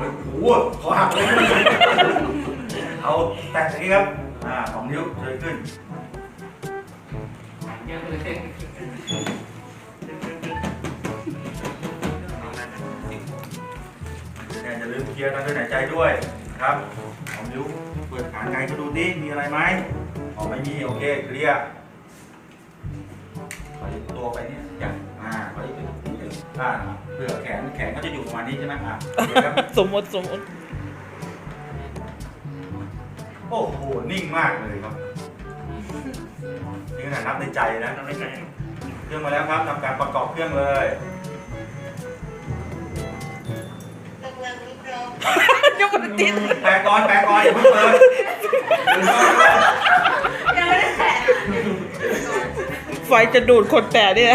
ฮ้ยโอ้โหขอหักเลยเอาแตะอย่างนี้ครับ อ่าสองนิ้วเลยขึ้น เยอะเลยเนี่ยอย่าลืมเคลียร์ทางเดินหายใจด้วยนะครับสองนิ้วเปิดขานไกก็ดูดิมีอะไรไหมอ๋อไม่มี โอเค เคลียร์ขอยึดตัวไปเนี่ยอย่าง นิดนึงอ่าเผื่อแขนแขนก็จะอยู่ประมาณนี้ใช่ไหมอะโอเคครับสมมติสมมติโอ้โหนิ่งมากเลยครับนี่ขนาดนับในใจนะทำไม่ใช่เครื่องมาแล้วครับทำการประกอบเครื่องเลยยังมันติดแปะก่อนแปะก่อนอย่าเพิ่งเปิดยังไม่ได้แตะไฟจะดูดคนแตะนี่นะ